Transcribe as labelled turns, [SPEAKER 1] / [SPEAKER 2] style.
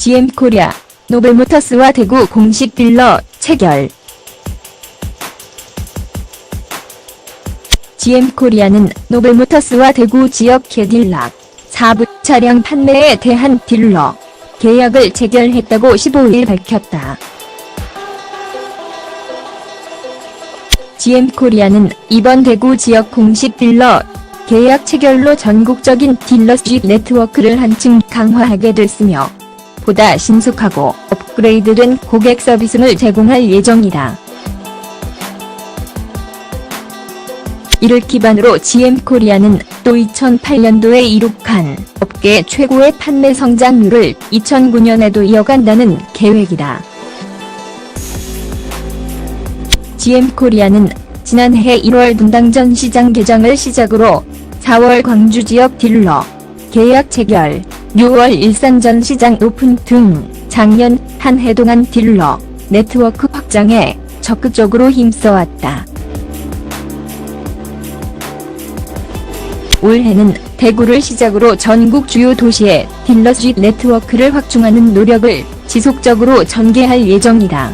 [SPEAKER 1] GM코리아, 노벨모터스와 대구 공식 딜러 체결. GM코리아는 노벨모터스와 대구 지역 캐딜락, 4부 차량 판매에 대한 딜러 계약을 체결했다고 15일 밝혔다. GM코리아는 이번 대구 지역 공식 딜러 계약 체결로 전국적인 딜러십 네트워크를 한층 강화하게 됐으며 보다 신속하고 업그레이드된 고객 서비스를 제공할 예정이다. 이를 기반으로 GM코리아는 또 2008년도에 이룩한 업계 최고의 판매 성장률을 2009년에도 이어간다는 계획이다. GM코리아는 지난해 1월 분당 전 시장 개장을 시작으로 4월 광주 지역 딜러 계약 체결, 6월 일산전 시장 오픈 등 작년 한 해 동안 딜러 네트워크 확장에 적극적으로 힘써왔다. 올해는 대구를 시작으로 전국 주요 도시에 딜러십 네트워크를 확충하는 노력을 지속적으로 전개할 예정이다.